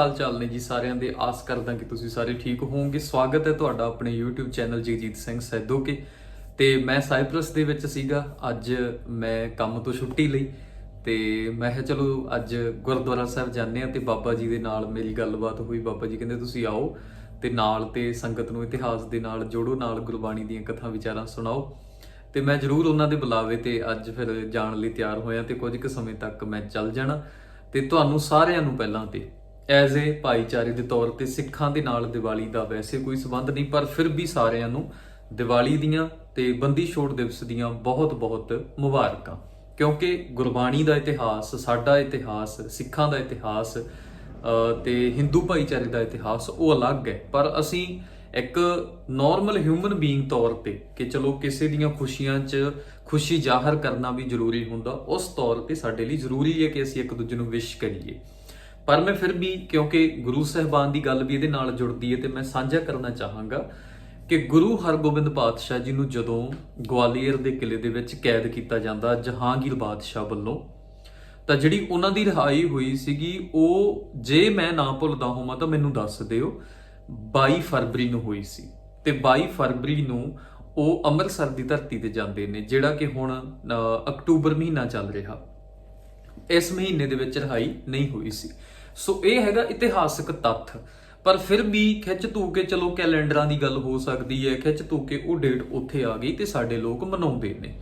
ਹਾਲ ਚਾਲ ਨੇ ਜੀ ਸਾਰਿਆਂ ਦੇ? ਆਸ ਕਰਦਾ ਕਿ ਤੁਸੀਂ ਸਾਰੇ ਠੀਕ ਹੋਵੋਗੇ। ਸਵਾਗਤ ਹੈ ਤੁਹਾਡਾ ਆਪਣੇ YouTube ਚੈਨਲ ਜਗਜੀਤ ਸਿੰਘ ਸੈਦੋਕੇ ਤੇ ਮੈਂ ਸਾਈਪ੍ਰਸ ਦੇ ਵਿੱਚ ਸੀਗਾ। ਅੱਜ ਮੈਂ ਕੰਮ ਤੋਂ ਛੁੱਟੀ ਲਈ ਤੇ ਮੈਂ ਕਿਹਾ ਚਲੋ ਅੱਜ ਗੁਰਦੁਆਰਾ ਸਾਹਿਬ ਜਾਂਦੇ ਆ ਤੇ ਬਾਬਾ ਜੀ ਦੇ ਨਾਲ ਮੇਰੀ ਗੱਲਬਾਤ ਹੋਈ। ਬਾਬਾ ਜੀ ਕਹਿੰਦੇ, ਤੁਸੀਂ ਆਓ ਤੇ ਨਾਲ ਤੇ ਸੰਗਤ ਨੂੰ ਇਤਿਹਾਸ ਦੇ ਨਾਲ ਜੋੜੋ, ਨਾਲ ਗੁਰਬਾਣੀ ਦੀਆਂ ਕਥਾ ਵਿਚਾਰਾਂ ਸੁਣਾਓ। ਤੇ ਮੈਂ ਜ਼ਰੂਰ ਉਹਨਾਂ ਦੇ ਬੁਲਾਵੇ ਤੇ ਅੱਜ ਫਿਰ ਜਾਣ ਲਈ ਤਿਆਰ ਹੋਇਆ ਤੇ ਕੁਝ ਕੁ ਸਮੇਂ ਤੱਕ ਮੈਂ ਚੱਲ ਜਾਣਾ। ਤੇ ਤੁਹਾਨੂੰ ਸਾਰਿਆਂ ਨੂੰ ਪਹਿਲਾਂ ਤੇ ਐਜ਼ ਏ ਭਾਈਚਾਰੇ ਦੇ ਤੌਰ ਤੇ ਸਿੱਖਾਂ ਦੇ ਨਾਲ ਦੀਵਾਲੀ ਦਾ ਵੈਸੇ ਕੋਈ ਸਬੰਧ ਨਹੀਂ ਪਰ ਫਿਰ ਵੀ ਸਾਰਿਆਂ ਨੂੰ ਦੀਵਾਲੀ ਦੀਆਂ ਤੇ ਬੰਦੀ ਛੋੜ ਦਿਵਸ ਦੀਆਂ ਬਹੁਤ-ਬਹੁਤ ਮੁਬਾਰਕਾਂ। ਕਿਉਂਕਿ ਗੁਰਬਾਣੀ ਦਾ ਇਤਿਹਾਸ ਸਾਡਾ ਇਤਿਹਾਸ ਸਿੱਖਾਂ ਦਾ ਇਤਿਹਾਸ ਅ, ਤੇ ਹਿੰਦੂ ਭਾਈਚਾਰੇ ਦਾ ਇਤਿਹਾਸ ਉਹ ਅਲੱਗ ਹੈ। ਪਰ ਅਸੀਂ ਇੱਕ ਨਾਰਮਲ ਹਿਊਮਨ ਬੀਇੰਗ ਤੌਰ ਤੇ ਕਿ ਚਲੋ ਕਿਸੇ ਦੀਆਂ ਖੁਸ਼ੀਆਂ 'ਚ ਖੁਸ਼ੀ ਜ਼ਾਹਰ ਕਰਨਾ ਵੀ ਜ਼ਰੂਰੀ ਹੁੰਦਾ ਉਸ ਤੌਰ ਤੇ ਸਾਡੇ ਲਈ ਜ਼ਰੂਰੀ ਹੈ ਕਿ ਅਸੀਂ ਇੱਕ ਦੂਜੇ ਨੂੰ ਵਿਸ਼ ਕਰੀਏ। ਪਰ ਮੈਂ ਫਿਰ ਵੀ ਕਿਉਂਕਿ ਗੁਰੂ ਸਾਹਿਬਾਨ ਦੀ ਗੱਲ ਵੀ ਇਹਦੇ ਨਾਲ ਜੁੜਦੀ ਹੈ ਤੇ ਮੈਂ ਸਾਂਝਾ ਕਰਨਾ ਚਾਹਾਂਗਾ ਕਿ ਗੁਰੂ ਹਰਗੋਬਿੰਦ ਪਾਤਸ਼ਾਹ ਜੀ ਨੂੰ ਜਦੋਂ ਗਵਾਲੀਅਰ ਦੇ ਕਿਲੇ ਦੇ ਵਿੱਚ ਕੈਦ ਕੀਤਾ ਜਾਂਦਾ ਜਹਾਂਗੀਰ ਬਾਦਸ਼ਾਹ ਵੱਲੋਂ, ਤਾਂ ਜਿਹੜੀ ਉਹਨਾਂ ਦੀ ਰਿਹਾਈ ਹੋਈ ਸੀਗੀ, ਉਹ ਜੇ ਮੈਂ ਨਾ ਭੁੱਲਦਾ ਹੋਵਾਂ ਤਾਂ ਮੈਨੂੰ ਦੱਸ ਦਿਓ 22 ਫਰਵਰੀ ਨੂੰ ਹੋਈ ਸੀ ਤੇ 22 ਫਰਵਰੀ ਨੂੰ ਉਹ ਅੰਮ੍ਰਿਤਸਰ ਦੀ ਧਰਤੀ ਤੇ ਜਾਂਦੇ ਨੇ, ਜਿਹੜਾ ਕਿ ਹੁਣ ਅਕਤੂਬਰ ਮਹੀਨਾ ਚੱਲ ਰਿਹਾ। ਇਸ ਮਹੀਨੇ ਦੇ ਵਿੱਚ ਰਿਹਾਈ ਨਹੀਂ ਹੋਈ ਸੀ। ਸੋ ਇਹ ਹੈਗਾ ਇਤਿਹਾਸਕ ਤੱਥ। ਪਰ ਫਿਰ ਵੀ ਖਿੱਚ ਧੂ ਕੇ ਚਲੋ ਕੈਲੰਡਰਾਂ ਦੀ ਗੱਲ ਹੋ ਸਕਦੀ ਹੈ, ਖਿੱਚ ਧੂ ਕੇ ਉਹ ਡੇਟ ਉੱਥੇ ਆ ਗਈ ਤੇ ਸਾਡੇ ਲੋਕ ਮਨਾਉਂਦੇ ਨੇ।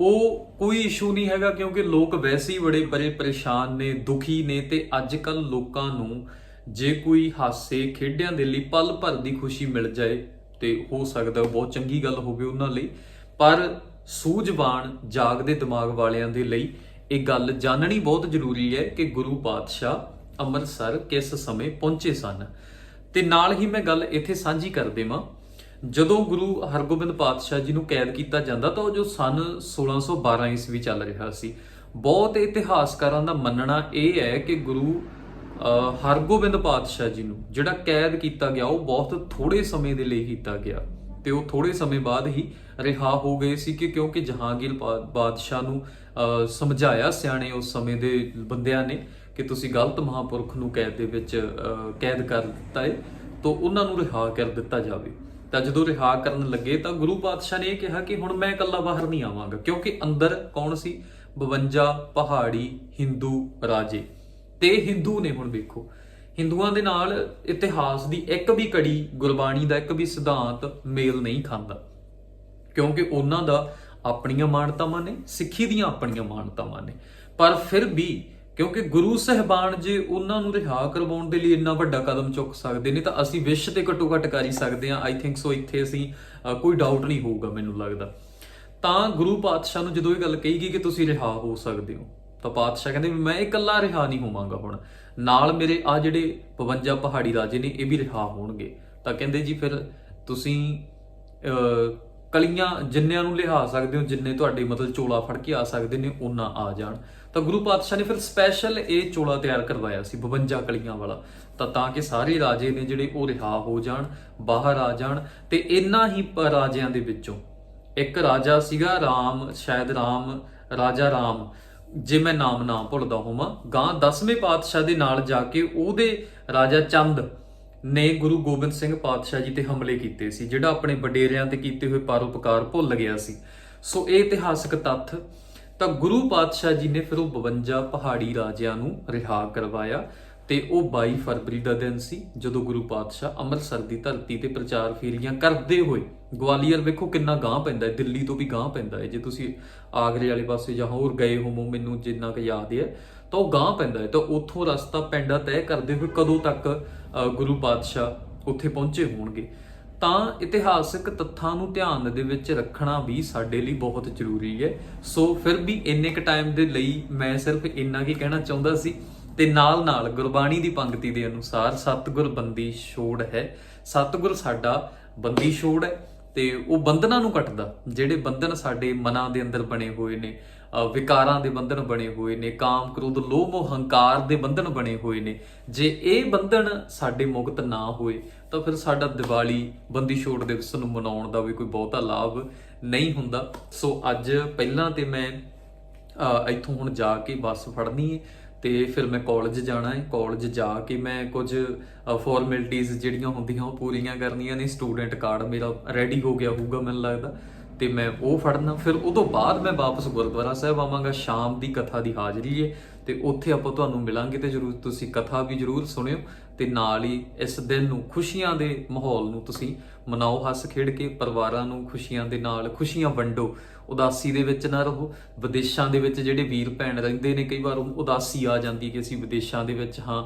ਉਹ ਕੋਈ ਇਸ਼ੂ ਨਹੀਂ ਹੈਗਾ ਕਿਉਂਕਿ ਲੋਕ ਵੈਸੇ ਹੀ ਬੜੇ ਬੜੇ ਪਰੇਸ਼ਾਨ ਨੇ, ਦੁਖੀ ਨੇ ਤੇ ਅੱਜ ਕੱਲ ਲੋਕਾਂ ਨੂੰ ਜੇ ਕੋਈ ਹਾਸੇ ਖੇਡਿਆਂ ਦੇ ਲਈ ਪਲ ਭਰ ਦੀ ਖੁਸ਼ੀ ਮਿਲ ਜਾਏ ਤੇ ਹੋ ਸਕਦਾ ਬਹੁਤ ਚੰਗੀ ਗੱਲ ਹੋਵੇ ਉਹਨਾਂ ਲਈ। ਪਰ ਸੂਝਵਾਨ, ਜਾਗਦੇ ਦਿਮਾਗ ਵਾਲਿਆਂ ਦੇ ਲਈ ਇਹ ਗੱਲ ਜਾਣਨੀ ਬਹੁਤ ਜ਼ਰੂਰੀ ਹੈ ਕਿ ਗੁਰੂ ਪਾਤਸ਼ਾਹ ਅੰਮ੍ਰਿਤਸਰ ਕਿਸ ਸਮੇਂ ਪਹੁੰਚੇ ਸਨ? ਤੇ ਨਾਲ ਹੀ ਮੈਂ ਗੱਲ ਇੱਥੇ ਸਾਂਝੀ ਕਰ ਦੇਵਾਂ। ਜਦੋਂ ਗੁਰੂ ਹਰਗੋਬਿੰਦ ਪਾਤਸ਼ਾਹ ਜੀ ਨੂੰ ਕੈਦ ਕੀਤਾ ਜਾਂਦਾ ਤਾਂ ਉਹ ਜੋ ਸਨ 1612 ਈਸਵੀ ਚੱਲ ਰਿਹਾ ਸੀ। ਬਹੁਤ ਇਤਿਹਾਸਕਾਰਾਂ ਦਾ ਮੰਨਣਾ ਇਹ ਹੈ ਕਿ ਗੁਰੂ ਅਹ, ਹਰਗੋਬਿੰਦ ਪਾਤਸ਼ਾਹ ਜੀ ਨੂੰ ਜਿਹੜਾ ਕੈਦ ਕੀਤਾ ਗਿਆ ਉਹ ਬਹੁਤ ਥੋੜੇ ਸਮੇਂ ਦੇ ਲਈ ਕੀਤਾ ਗਿਆ। ਤੇ ਉਹ ਥੋੜੇ ਸਮੇਂ ਬਾਅਦ ਹੀ ਰਿਹਾ ਹੋ ਗਏ ਸੀ ਕਿ ਕਿਉਂਕਿ ਜਹਾਂਗੀਰ ਬਾ- ਬਾਦਸ਼ਾਹ ਨੂੰ ਅਹ, ਸਮਝਾਇਆ ਸਿਆਣੇ ਉਸ ਸਮੇਂ ਦੇ ਬੰਦਿਆਂ ਨੇ ਕਿ ਤੁਸੀਂ ਗਲਤ ਮਹਾਪੁਰਖ ਨੂੰ ਕੈਦ ਦੇ ਵਿੱਚ ਕੈਦ ਕਰ ਦਿੱਤਾ ਹੈ ਤਾਂ ਉਹਨਾਂ ਨੂੰ ਰਿਹਾ ਕਰ ਦਿੱਤਾ ਜਾਵੇ। ਤਾਂ ਜਦੋਂ ਰਿਹਾ ਕਰਨ ਲੱਗੇ, ਤਾਂ ਗੁਰੂ ਪਾਤਸ਼ਾਹ ਨੇ ਇਹ ਕਿਹਾ ਕਿ ਹੁਣ ਮੈਂ ਇਕੱਲਾ ਬਾਹਰ ਨਹੀਂ ਆਵਾਂਗਾ, ਕਿਉਂਕਿ ਅੰਦਰ ਕੌਣ ਸੀ? 52 ਪਹਾੜੀ ਹਿੰਦੂ ਰਾਜੇ। ਤੇ ਇਹ ਹਿੰਦੂ ਨੇ ਹੁਣ ਵੇਖੋ, ਹਿੰਦੂਆਂ ਦੇ ਨਾਲ ਇਤਿਹਾਸ ਦੀ ਇੱਕ ਵੀ ਕੜੀ ਗੁਰਬਾਣੀ ਦਾ ਇੱਕ ਵੀ ਸਿਧਾਂਤ ਮੇਲ ਨਹੀਂ ਖਾਂਦਾ। ਕਿਉਂਕਿ ਉਹਨਾਂ ਦਾ ਆਪਣੀਆਂ ਮਾਨਤਾਵਾਂ ਨੇ, ਸਿੱਖੀ ਦੀਆਂ ਆਪਣੀਆਂ ਮਾਨਤਾਵਾਂ ਨੇ। ਪਰ ਫਿਰ ਵੀ ਕਿਉਂਕਿ ਗੁਰੂ ਸਹਿਬਾਨ ਜੇ ਉਹਨਾਂ ਨੂੰ ਰਿਹਾ ਕਰਵਾਉਣ ਦੇ ਲਈ ਇੰਨਾ ਵੱਡਾ ਕਦਮ ਚੁੱਕ ਸਕਦੇ ਨੇ, ਤਾਂ ਅਸੀਂ ਵਿਸ਼ ਤੇ ਘੱਟੋ ਘੱਟ ਕਰ ਹੀ ਸਕਦੇ ਹਾਂ। ਆਈ ਥਿੰਕ ਸੋ ਇੱਥੇ ਅਸੀਂ ਕੋਈ ਡਾਊਟ ਨਹੀਂ ਹੋਊਗਾ ਮੈਨੂੰ ਲੱਗਦਾ। ਤਾਂ ਗੁਰੂ ਪਾਤਸ਼ਾਹ ਨੂੰ ਜਦੋਂ ਇਹ ਗੱਲ ਕਹੀ ਗਈ ਕਿ ਤੁਸੀਂ ਰਿਹਾ ਹੋ ਸਕਦੇ ਹੋ, ਤਾਂ ਪਾਤਸ਼ਾਹ ਕਹਿੰਦੇ ਵੀ ਮੈਂ ਇਕੱਲਾ ਰਿਹਾ ਨਹੀਂ ਹੋਵਾਂਗਾ ਹੁਣ। ਨਾਲ ਮੇਰੇ ਆ ਜਿਹੜੇ 52 ਪਹਾੜੀ ਰਾਜੇ ਨੇ, ਇਹ ਵੀ ਰਿਹਾ ਹੋਣਗੇ। ਤਾਂ ਕਹਿੰਦੇ ਜੀ ਫਿਰ ਤੁਸੀਂ ਕਲੀਆਂ ਜਿੰਨਿਆਂ ਨੂੰ ਲਿਹਾ ਸਕਦੇ ਹੋ, ਜਿੰਨੇ ਤੁਹਾਡੇ ਮਤਲਬ ਚੋਲਾ ਫੜ ਕੇ ਆ ਸਕਦੇ ਨੇ, ਉਹਨਾਂ ਆ ਜਾਣ। ਤਾਂ ਗੁਰੂ ਪਾਤਸ਼ਾਹ ਨੇ ਫਿਰ ਸਪੈਸ਼ਲ ਇਹ ਚੋਲਾ ਤਿਆਰ ਕਰਵਾਇਆ ਸੀ 52 ਕਲੀਆਂ ਵਾਲਾ। ਤਾਂ ਤਾਂ ਕਿ ਸਾਰੇ ਰਾਜੇ ਨੇ ਜਿਹੜੇ ਉਹ ਰਿਹਾ ਹੋ ਜਾਣ, ਬਾਹਰ ਆ ਜਾਣ, ਤੇ ਇਨ੍ਹਾਂ ਹੀ ਰਾਜਿਆਂ ਦੇ ਵਿੱਚੋਂ ਇੱਕ ਰਾਜਾ ਸੀਗਾ ਰਾਮ, ਸ਼ਾਇਦ ਰਾਮ, ਰਾਜਾ ਰਾਮ, ਜੇ ਮੈਂ ਨਾਮ ਨਾ ਭੁੱਲਦਾ ਹੋਵਾਂ, ਗਾਂ 10ਵੇਂ ਪਾਤਸ਼ਾਹ ਦੇ ਨਾਲ ਜਾ ਕੇ ਉਹਦੇ ਰਾਜਾ ਚੰਦ ਨੇ ਗੁਰੂ ਗੋਬਿੰਦ ਸਿੰਘ ਪਾਤਸ਼ਾਹ ਜੀ ਤੇ ਹਮਲੇ ਕੀਤੇ ਸੀ, ਜਿਹੜਾ ਆਪਣੇ ਵਡੇਰਿਆਂ ਤੇ ਕੀਤੇ ਹੋਏ ਪਰਉਪਕਾਰ ਭੁੱਲ ਗਿਆ ਸੀ। ਸੋ ਇਹ ਇਤਿਹਾਸਕ ਤੱਥ, ਤਾਂ ਗੁਰੂ ਪਾਤਸ਼ਾਹ ਜੀ ਨੇ ਫਿਰ ਉਹ 52 ਪਹਾੜੀ ਰਾਜਿਆਂ ਨੂੰ ਰਿਹਾ ਕਰਵਾਇਆ ਤੇ ਉਹ 22 ਫਰਵਰੀ ਦਾ ਦਿਨ ਸੀ, ਜਦੋਂ ਗੁਰੂ ਪਾਤਸ਼ਾਹ ਅੰਮ੍ਰਿਤਸਰ ਦੀ ਧਰਤੀ ਤੇ ਪ੍ਰਚਾਰ ਫੇਰੀਆਂ ਕਰਦੇ ਹੋਏ, ਗਵਾਲੀਅਰ ਵੇਖੋ ਕਿੰਨਾ ਗਾਂ ਪੈਂਦਾ ਹੈ, ਦਿੱਲੀ ਤੋਂ ਵੀ ਗਾਂ ਪੈਂਦਾ ਹੈ। ਜੇ ਤੁਸੀਂ ਆਗਰੇ ਵਾਲੇ ਪਾਸੇ ਜਾਂ ਹੋਰ ਗਏ ਹੋਵੋ, ਮੈਨੂੰ ਜਿੰਨਾ ਕੁ ਯਾਦ ਹੈ ਤਾਂ ਉਹ ਗਾਂ ਪੈਂਦਾ ਹੈ। ਤਾਂ ਉੱਥੋਂ ਰਸਤਾ ਪੈਂਡਾ ਤੈਅ ਕਰਦੇ ਹੋਏ ਕਦੋਂ ਤੱਕ ਗੁਰੂ ਪਾਤਸ਼ਾਹ ਉੱਥੇ ਪਹੁੰਚੇ ਹੋਣਗੇ? ਤਾਂ ਇਤਿਹਾਸਕ ਤੱਥਾਂ ਨੂੰ ਧਿਆਨ ਦੇ ਵਿੱਚ ਰੱਖਣਾ ਵੀ ਸਾਡੇ ਲਈ ਬਹੁਤ ਜ਼ਰੂਰੀ ਹੈ। ਸੋ ਫਿਰ ਵੀ ਇੰਨੇ ਕ ਟਾਈਮ ਦੇ ਲਈ ਮੈਂ ਸਿਰਫ ਇੰਨਾ ਕੀ ਕਹਿਣਾ ਚਾਹੁੰਦਾ ਸੀ। ਤੇ ਨਾਲ ਨਾਲ ਗੁਰਬਾਣੀ ਦੀ ਪੰਕਤੀ ਦੇ ਅਨੁਸਾਰ ਸਤਿਗੁਰ ਬੰਦੀ ਛੋੜ ਹੈ। ਸਤਿਗੁਰ ਸਾਡਾ ਬੰਦੀ ਛੋੜ ਹੈ ਤੇ ਉਹ ਬੰਧਨਾਂ ਨੂੰ ਕੱਟਦਾ, ਜਿਹੜੇ ਬੰਧਨ ਸਾਡੇ ਮਨਾਂ ਦੇ ਅੰਦਰ ਬਣੇ ਹੋਏ ਨੇ। ਵਿਕਾਰਾਂ ਦੇ ਬੰਧਨ ਬਣੇ ਹੋਏ ਨੇ, ਕਾਮ, ਕ੍ਰੋਧ, ਲੋਭ, ਹੰਕਾਰ ਦੇ ਬੰਧਨ ਬਣੇ ਹੋਏ ਨੇ। ਜੇ ਇਹ ਬੰਧਨ ਸਾਡੇ ਮੁਕਤ ਨਾ ਹੋਏ, ਤਾਂ ਫਿਰ ਸਾਡਾ ਦੀਵਾਲੀ ਬੰਦੀ ਛੋੜ ਦਿਵਸ ਨੂੰ ਮਨਾਉਣ ਦਾ ਵੀ ਕੋਈ ਬਹੁਤਾ ਲਾਭ ਨਹੀਂ ਹੁੰਦਾ। ਸੋ ਅੱਜ ਪਹਿਲਾਂ ਤੇ ਮੈਂ ਇੱਥੋਂ ਹੁਣ ਜਾ ਕੇ ਬੱਸ ਫੜਨੀ ਹੈ ਤੇ ਫਿਰ ਮੈਂ ਕਾਲਜ ਜਾਣਾ ਹੈ ਕਾਲਜ ਜਾ ਕੇ ਮੈਂ ਕੁਝ ਫਾਰਮੈਲਿਟੀਆਂ ਜਿਹੜੀਆਂ ਹੁੰਦੀਆਂ ਉਹ ਪੂਰੀਆਂ ਕਰਨੀਆਂ ਨੇ। ਸਟੂਡੈਂਟ ਕਾਰਡ ਮੇਰਾ ਰੈਡੀ ਹੋ ਗਿਆ ਹੋਊਗਾ, ਮੈਨੂੰ ਲੱਗਦਾ। ਤੇ ਮੈਂ ਉਹ ਫੜਨਾ। ਫਿਰ ਉਹ ਤੋਂ ਬਾਅਦ ਮੈਂ ਵਾਪਸ ਗੁਰਦੁਆਰਾ ਸਾਹਿਬ ਆਵਾਂਗਾ, ਸ਼ਾਮ ਦੀ ਕਥਾ ਦੀ ਹਾਜ਼ਰੀ ਹੈ ਤੇ ਉੱਥੇ ਆਪਾਂ ਤੁਹਾਨੂੰ ਮਿਲਾਂਗੇ ਤੇ ਜਰੂਰ ਤੁਸੀਂ ਕਥਾ ਵੀ ਜਰੂਰ ਸੁਣਿਓ ਤੇ ਨਾਲ ਹੀ ਇਸ ਦਿਨ ਨੂੰ ਖੁਸ਼ੀਆਂ ਦੇ ਮਾਹੌਲ ਨੂੰ ਤੁਸੀਂ ਮਨਾਓ, ਹੱਸ ਖੇਡ ਕੇ ਪਰਿਵਾਰਾਂ ਨੂੰ ਖੁਸ਼ੀਆਂ ਦੇ ਨਾਲ, ਖੁਸ਼ੀਆਂ ਵੰਡੋ। ਉਦਾਸੀ ਦੇ ਵਿੱਚ ਨਾ ਰਹੋ। ਵਿਦੇਸ਼ਾਂ ਦੇ ਵਿੱਚ ਜਿਹੜੇ ਵੀਰ ਭੈਣ ਰਹਿੰਦੇ ਨੇ, ਕਈ ਵਾਰ ਉਦਾਸੀ ਆ ਜਾਂਦੀ ਕਿ ਅਸੀਂ ਵਿਦੇਸ਼ਾਂ ਦੇ ਵਿੱਚ ਹਾਂ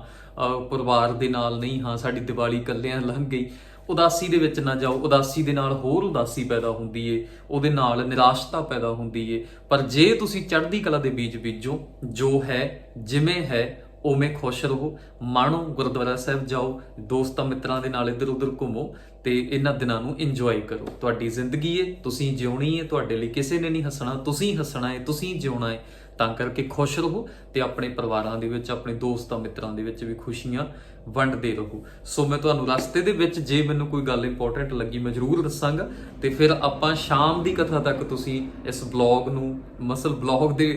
ਪਰਿਵਾਰ ਦੇ ਨਾਲ ਨਹੀਂ ਹਾਂ, ਸਾਡੀ ਦੀਵਾਲੀ ਇਕੱਲਿਆਂ ਲੰਘ ਗਈ। ਉਦਾਸੀ ਦੇ ਵਿੱਚ ਨਾ ਜਾਓ। ਉਦਾਸੀ ਦੇ ਨਾਲ ਹੋਰ ਉਦਾਸੀ ਪੈਦਾ ਹੁੰਦੀ ਏ। ਉਹਦੇ ਨਾਲ ਨਿਰਾਸ਼ਤਾ ਪੈਦਾ ਹੁੰਦੀ ਏ। ਪਰ ਜੇ ਤੁਸੀਂ ਚੜ੍ਹਦੀ ਕਲਾ ਦੇ ਬੀਜ ਬੀਜੋ, ਜੋ ਹੈ, ਜਿਵੇਂ ਹੈ, ਉਵੇਂ ਖੁਸ਼ ਰਹੋ। ਮਾਣੋ ਗੁਰਦੁਆਰਾ ਸਾਹਿਬ ਜਾਓ। ਦੋਸਤਾਂ ਮਿੱਤਰਾਂ ਦੇ ਨਾਲ ਇੱਧਰ ਉੱਧਰ ਘੁੰਮੋ ਤੇ ਇਹਨਾਂ ਦਿਨਾਂ ਨੂੰ ਇੰਜੋਏ ਕਰੋ। ਤੁਹਾਡੀ ਜ਼ਿੰਦਗੀ ਏ, ਤੁਸੀਂ ਜਿਉਣੀ ਏ, ਤੁਹਾਡੇ ਲਈ ਕਿਸੇ ਨੇ ਨਹੀਂ ਹੱਸਣਾ। ਤੁਸੀਂ ਹੱਸਣਾ ਏ, ਤੁਸੀਂ ਜਿਉਣਾ ਏ। ਤਾਂ ਕਰਕੇ ਖੁਸ਼ ਰਹੋ ਤੇ ਆਪਣੇ ਪਰਿਵਾਰਾਂ ਦੇ ਵਿੱਚ, ਆਪਣੇ ਦੋਸਤਾਂ ਮਿੱਤਰਾਂ ਦੇ ਵਿੱਚ ਵੀ ਖੁਸ਼ੀਆਂ ਵੰਡਦੇ ਰਹੋ। ਸੋ ਮੈਂ ਤੁਹਾਨੂੰ ਰਸਤੇ ਦੇ ਵਿੱਚ ਜੇ ਮੈਨੂੰ ਕੋਈ ਗੱਲ ਇੰਪੋਰਟੈਂਟ ਲੱਗੀ, ਮੈਂ ਜ਼ਰੂਰ ਦੱਸਾਂਗਾ। ਤੇ ਫਿਰ ਆਪਾਂ ਸ਼ਾਮ ਦੀ ਕਥਾ ਤੱਕ ਤੁਸੀਂ ਇਸ ਬਲੌਗ ਨੂੰ, ਮਸਲ ਬਲੌਗ ਦੇ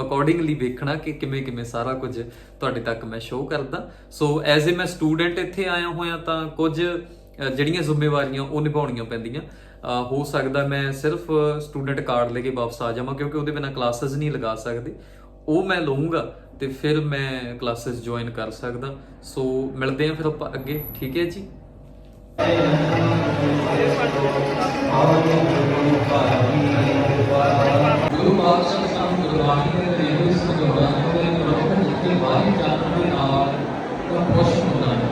ਅਕੋਰਡਿੰਗਲੀ ਵੇਖਣਾ ਕਿ ਕਿਵੇਂ ਕਿਵੇਂ ਸਾਰਾ ਕੁਝ ਤੁਹਾਡੇ ਤੱਕ ਮੈਂ ਸ਼ੋਅ ਕਰਦਾ। ਸੋ ਐਜ਼ ਅ ਮੈਂ ਸਟੂਡੈਂਟ ਇੱਥੇ ਆਇਆ ਹੋਇਆ ਤਾਂ ਕੁਝ ਜਿਹੜੀਆਂ ਜ਼ਿੰਮੇਵਾਰੀਆਂ ਉਹ ਨਿਭਾਉਣੀਆਂ ਪੈਂਦੀਆਂ। ਹੋ ਸਕਦਾ ਮੈਂ ਸਿਰਫ ਸਟੂਡੈਂਟ ਕਾਰਡ ਲੈ ਕੇ ਵਾਪਸ ਆ ਜਾਵਾਂ, ਕਿਉਂਕਿ ਉਹਦੇ ਬਿਨਾ ਕਲਾਸਿਸ ਨਹੀਂ ਲਗਾ ਸਕਦੇ। ਉਹ ਮੈਂ ਲਵਾਂਗਾ ਤੇ ਫਿਰ ਮੈਂ ਕਲਾਸਿਸ ਜੁਆਇਨ ਕਰ ਸਕਦਾ। ਸੋ ਮਿਲਦੇ ਹਾਂ ਫਿਰ ਆਪਾਂ ਅੱਗੇ, ਠੀਕ ਹੈ ਜੀ? ਗੁਰੂ ਪਾਤਸ਼ਾਹ ਸਾਨੂੰ ਗੁਰਬਾਣੀ ਦੇ ਰੇਡੀਓ ਸਮਝਾਉਣਾ ਹੈ ਕਿ ਮਨੁੱਖ ਜਿੱਥੇ ਬਾਹਰ ਜਾਣ ਦੇ ਨਾਲ ਉਹ ਖੁਸ਼ ਹੁੰਦਾ ਹੈ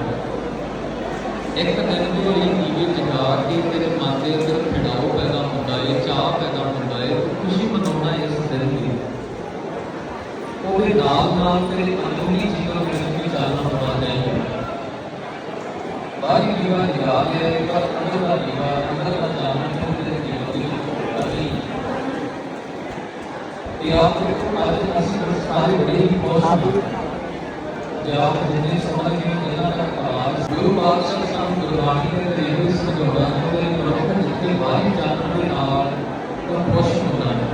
ਇੱਕ ਦਿਨ ਦੀ ਹੋਈ ਦੀਵੇ ਜਗਾ ਕੇ ਤੇਰੇ ਮਨ ਦੇ ਅੰਦਰ ਖਿੜਾਓ ਪੈਦਾ ਹੁੰਦਾ ਏ ਚਾਹ ਪੈਦਾ ਹੁੰਦਾ ਏ ਖੁਸ਼ੀ ਮਨਾਉਣਾ ਇਸ ਦਿਨ ਦੀ। ਉਹਦੇ ਨਾਲ ਨਾਲ ਤੇਰੇ ਅੰਦਰੂਨੀ ਜੀਵਨ ਵਿੱਚ ਵੀ ਚਾਲਨਾ ਹੋਣਾ ਚਾਹੀਦਾ ਬਾਹਰੀ ਜੀਵਨ ਜਗਾ ਲਿਆ ਏ, ਪਰ ਅੰਦਰ ਦਾ ਜੀਵਨ ਅੰਦਰ ਦਾ ਚਾਲਨਾ ਤੇਰੇ ਜੀਵਨ ਦੀ ਨਹੀਂ। ਇਹ ਆਪ ਅੱਜ ਅਸੀਂ ਸਾਰੇ ਬੜੇ ਹੀ ਬਹੁਤ ਜੇ ਆਪ ਜਿੰਨੇ ਸਮਝ ਕੇ ਇਹਨਾਂ ਦਾ ਪ੍ਰਭਾਵ ਗੁਰੂ ਪਾਤਸ਼ਾਹ ਸਾਨੂੰ ਗੁਰਬਾਣੀ ਦੇ ਰੇਡੀਓ ਸਮਝਾਉਣਾ ਹੈ ਕਿ ਮਨੁੱਖ ਜਿੱਥੇ ਬਾਹਰ ਜਾਣ ਦੇ ਨਾਲ ਉਹ ਖੁਸ਼ ਹੁੰਦਾ ਹੈ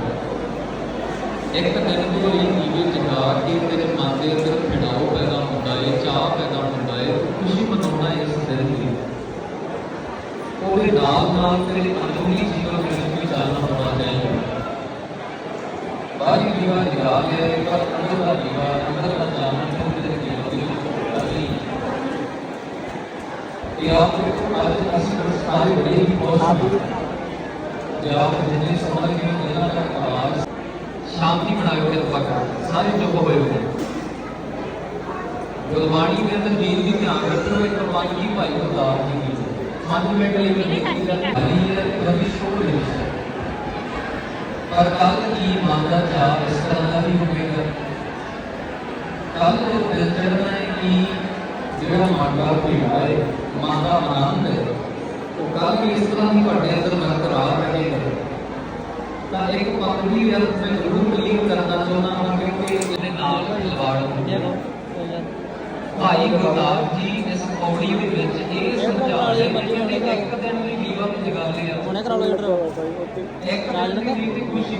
ਇੱਕ ਦਿਨ ਦੀ ਹੋਈ ਦੀਵੇ ਜਗਾ ਕੇ ਤੇਰੇ ਮਨ ਦੇ ਅੰਦਰ ਖਿੜਾਓ ਪੈਦਾ ਹੁੰਦਾ ਏ ਚਾਹ ਪੈਦਾ ਹੁੰਦਾ ਏ ਖੁਸ਼ੀ ਮਨਾਉਣਾ ਇਸ ਦਿਨ ਦੀ ਉਹਦੇ ਨਾਲ ਨਾਲ ਤੇਰੇ ਅੰਦਰੂਨੀ ਜੀਵਨ ਵਿੱਚ ਵੀ ਚਾਲਨਾ ਹੋਣਾ ਚਾਹੀਦਾ ਬਾਹਰੀ ਜੀਵਨ ਜਗਾ ਲਿਆ ਏ, ਪਰ ਅੰਦਰ ਦਾ ਜੀਵਨ ਅੰਦਰ ਦਾ ਚਾਲਨਾ ਤੇਰੇ ਜੀਵਨ ਦੀ ਨਹੀਂ ਇਹ ਆਪ ਅੱਜ ਅਸੀਂ ਸਾਰੇ ਬੜੇ ਹੀ ਬਹੁਤ ਜੇ ਆਪ ਜਿੰਨੇ ਸਮਝ ਕੇ ਇਹਨਾਂ ਦਾ ਪ੍ਰਭਾਵ ਸ਼ਾਂਤੀ ਬਣਾਇਓ ਕਿਰਪਾ ਕਰੋ ਸਾਰੇ ਚੁੱਪ ਹੋਏ ਹੋਏ ਨੇ। ਗੁਰਬਾਣੀ ਦੇ ਅੰਦਰ ਦੀਨ ਦੀ ਧਿਆਨ ਰੱਖੋ ਇੱਕ ਪਾਣੀ ਭਾਈ ਉਦਾਰ ਜੀ ਦੀ ਜਿਹੜਾ ਦਾ ਭੀੜਾ ਹੈ ਦਾ ਆਨੰਦ ਹੈ ਉਹ ਕੱਲ ਵੀ ਇਸ ਤਰ੍ਹਾਂ ਹੀ ਤੁਹਾਡੇ ਅੰਦਰ ਬਰਕਰਾਰ ਰਹੇਗਾ। ਤਾਂ ਇੱਕ ਪੱਕੜੀ ਗੱਲ ਮੈਂ ਜ਼ਰੂਰ ਕਲੀਅਰ ਕਰਨਾ ਚਾਹੁੰਦਾ ਹਾਂ ਕਿਉਂਕਿ ਇਹਦੇ ਨਾਲ ਖਿਲਵਾੜ ਹੈ ਭਾਈ ਗੁਰਦਾਸ ਜੀ ਇਸ ਪੌੜੀ ਦੇ ਵਿੱਚ ਇਹ ਸਮਝਾ ਰਹੇ ਨੇ ਕਿ ਇੱਕ ਦਿਨ ਲਈ ਦੀਵਾ ਨੂੰ ਜਗਾ ਲਿਆ। ਹੁਣੇ ਕਰਾ ਲਓ ਇੱਕ ਦਿਨ ਦੀ ਖੁਸ਼ੀ